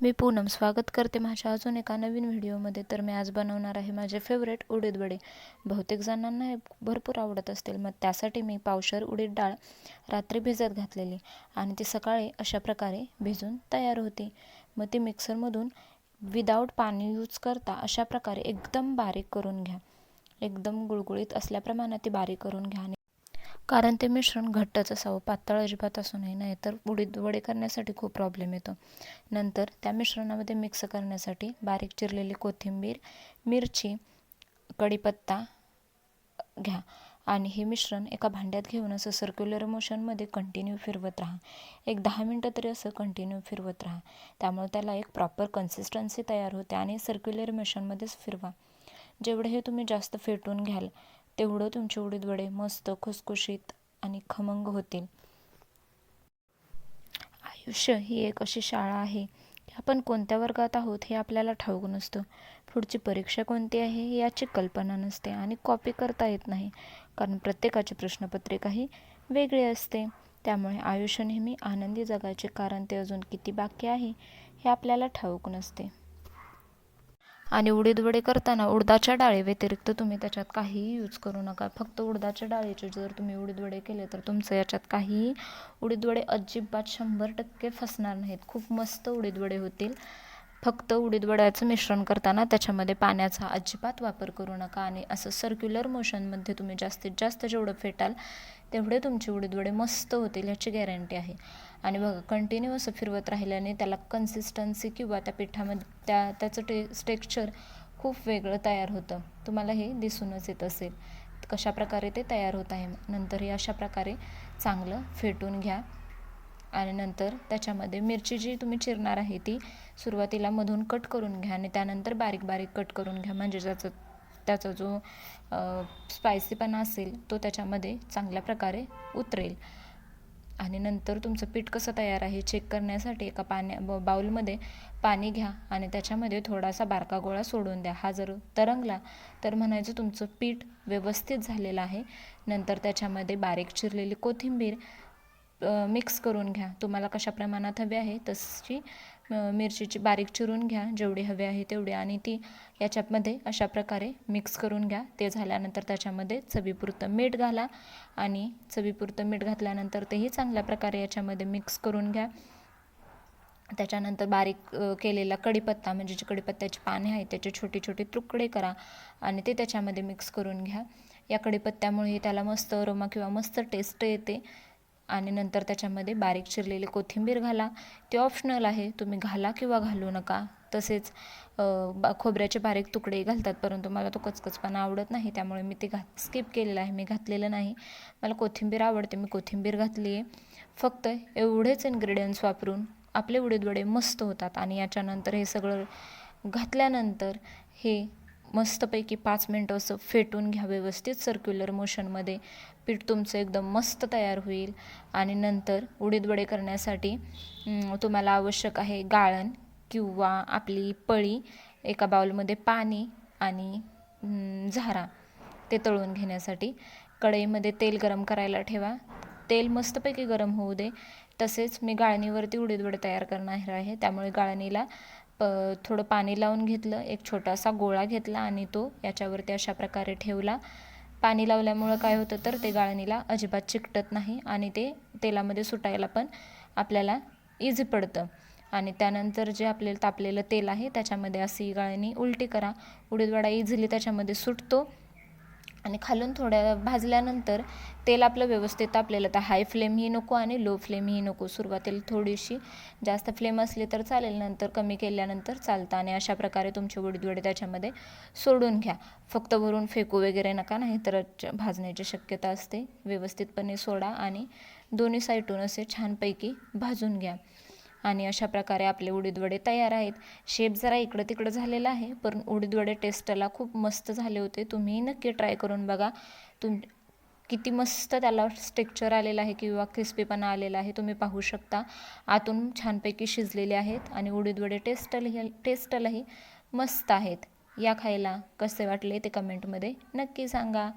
मी पूनम स्वागत करते माझ्या अजून एका नवीन व्हिडिओमध्ये. तर मी आज बनवणार आहे माझे फेवरेट उडीद वडे. बहुतेक जणांना हे भरपूर आवडत असतील मग त्यासाठी मी पावशर उडीद डाळ रात्री भिजत घातलेली आणि ती सकाळी अशा प्रकारे भिजून तयार होती. मग ती मिक्सरमधून विदाऊट पाणी यूज करता अशा प्रकारे एकदम बारीक करून घ्या. एकदम गुळगुळीत असल्याप्रमाणे ती बारीक करून घ्या आणि कारण ते मिश्रण घट्टच असावं. पातळ अजिबात असू नये नाही तर उडीद वडे करण्यासाठी खूप प्रॉब्लेम येतो. नंतर त्या मिश्रणामध्ये मिक्स करण्यासाठी बारीक चिरलेली कोथिंबीर मिरची कढीपत्ता घ्या आणि हे मिश्रण एका भांड्यात घेऊन असं सर्क्युलर मोशनमध्ये कंटिन्यू फिरवत राहा. एक दहा मिनटं तरी असं कंटिन्यू फिरवत राहा. त्यामुळे त्याला एक प्रॉपर कन्सिस्टन्सी तयार होते आणि सर्क्युलर मोशनमध्येच फिरवा. जेवढं हे तुम्ही जास्त फेटून घ्याल तेवढं तुमचे उडीद वडे मस्त खुसखुशीत आणि खमंग होतील. आयुष्य ही एक अशी शाळा आहे की आपण कोणत्या वर्गात आहोत हे आपल्याला ठाऊक नसतं. पुढची परीक्षा कोणती आहे याची कल्पना नसते आणि कॉपी करता येत नाही कारण प्रत्येकाची प्रश्नपत्रिका ही वेगळी असते. त्यामुळे आयुष्य नेहमी आनंदी जगायचे कारण ते अजून किती बाकी आहे हे आपल्याला ठाऊक नसते. आणि उडीद वडे करताना उडदाच्या डाळीव्यतिरिक्त तुम्ही त्याच्यात काहीही यूज करू नका. फक्त उडदाच्या डाळीचे जर तुम्ही उडीद वडे केले तर तुमचं याच्यात काहीही उडीद वडे अजिबात शंभर टक्के फसणार नाहीत. खूप मस्त उडीद वडे होतील. फक्त उडीद वड्याचं मिश्रण करताना त्याच्यामध्ये पाण्याचा अजिबात वापर करू नका आणि असं सर्क्युलर मोशनमध्ये तुम्ही जास्तीत जास्त जेवढं फेटाल तेवढे तुमचे उडीद वडे मस्त होतील ह्याची गॅरंटी आहे. आणि बघा कंटिन्यू असं फिरवत राहिल्याने त्याला कन्सिस्टन्सी किंवा त्या पिठामध्ये त्या त्याचं टे टेक्स्चर खूप वेगळं तयार होतं. तुम्हाला हे दिसूनच येत असेल. कशा प्रकारे ते तयार होत आहे नंतर हे अशा प्रकारे चांगलं फेटून घ्या. आणि नंतर त्याच्यामध्ये मिरची जी तुम्ही चिरणार आहे ती सुरुवातीला मधून कट करून घ्या आणि त्यानंतर बारीक बारीक कट करून घ्या. म्हणजे त्याचं त्याचा जो स्पायसीपणा असेल तो त्याच्यामध्ये चांगल्या प्रकारे उतरेल. आणि नंतर तुमचं पीठ कसं तयार आहे चेक करण्यासाठी एका पाण्या बाऊलमध्ये पाणी घ्या आणि त्याच्यामध्ये थोडासा बारका गोळा सोडून द्या. हा जर तरंगला तर म्हणायचं तुमचं पीठ व्यवस्थित झालेलं आहे. नंतर त्याच्यामध्ये बारीक चिरलेली कोथिंबीर मिक्स करून घ्या. तुम्हाला कशा प्रमाणात हवी आहे तशी मिरचीची बारीक चिरून घ्या. जेवढी हवी आहे तेवढी. आणि ती याच्यामध्ये अशा प्रकारे मिक्स करून घ्या. ते झाल्यानंतर त्याच्यामध्ये चवीपुरतं मीठ घाला. आणि चवीपुरतं मीठ घातल्यानंतर तेही चांगल्या प्रकारे याच्यामध्ये मिक्स करून घ्या. त्याच्यानंतर बारीक केलेला कढीपत्ता म्हणजे जे कढीपत्त्याची पाने आहेत त्याचे छोटे छोटे तुकडे करा. आणि ते त्याच्यामध्ये मिक्स करून घ्या. या कढीपत्त्यामुळे त्याला मस्त अरोमा किंवा मस्त टेस्ट येते. आणि नंतर त्याच्यामध्ये बारीक चिरलेली कोथिंबीर घाला. ते ऑप्शनल आहे. तुम्ही घाला किंवा घालू नका. तसेच बा खोबऱ्याचे बारीक तुकडे घालतात परंतु मला तो कचकचपणा आवडत नाही. त्यामुळे मी ते घात स्किप केलेलं आहे. मी घातलेलं नाही. मला कोथिंबीर आवडते. मी कोथिंबीर घातली आहे. फक्त एवढेच इन्ग्रेडियंट्स वापरून आपले उडीदवडे मस्त होतात. आणि याच्यानंतर हे सगळं घातल्यानंतर हे मस्तपैकी पाच मिनटं असं फेटून घ्या व्यवस्थित सर्क्युलर मोशनमध्ये पीठ तुमचं एकदम मस्त तयार होईल. आणि नंतर उडीद वडे करण्यासाठी तुम्हाला आवश्यक आहे गाळण किंवा आपली पळी एका बाउलमध्ये पाणी आणि झारा. ते तळून घेण्यासाठी कढईमध्ये तेल गरम करायला ठेवा. तेल मस्तपैकी गरम होऊ दे. तसेच मी गाळणीवरती उडीदवडे तयार करणार आहे. त्यामुळे गाळणीला प थोडं पाणी लावून घेतलं एक छोटासा गोळा घेतला आणि तो याच्यावरती अशा प्रकारे ठेवला. पाणी लावल्यामुळं काय होतं तर ते गाळणीला अजिबात चिकटत नाही आणि ते तेलामध्ये सुटायला पण आपल्याला इझी पडतं. आणि त्यानंतर जे आपल्याला तापलेलं तेल आहे त्याच्यामध्ये अशी गाळणी उलटी करा. उडीदवडा इझिली त्याच्यामध्ये सुटतो. आणि खालून थोड्या भाजल्यानंतर तेल आपलं व्यवस्थित आपल्याला तर हाय फ्लेमही नको आणि लो फ्लेमही नको. सुरुवातीला थोडीशी जास्त फ्लेम असली तर चालेल नंतर कमी केल्यानंतर चालतं. आणि अशा प्रकारे तुमचे उडीदवडे त्याच्यामध्ये सोडून घ्या. फक्त वरून फेकू वगैरे नका नाही तर भाजण्याची शक्यता असते. व्यवस्थितपणे सोडा आणि दोन्ही साईडून असे छानपैकी भाजून घ्या. आणि अशा प्रकारे आपले उडीदवडे तयार आहेत. शेप जरा इकडं तिकडं झालेला आहे पण उडीदवडे टेस्टला खूप मस्त झाले होते. तुम्ही नक्की ट्राय करून बघा. तुम किती मस्त त्याला स्टेक्चर आलेलं आहे किंवा क्रिस्पीपणा आलेला आहे तुम्ही पाहू शकता. आतून छानपैकी शिजलेले आहेत आणि उडीदवडे टेस्टलही टेस्टलाही टेस्टलाही मस्त आहेत. या खायला कसे वाटले ते कमेंटमध्ये नक्की सांगा.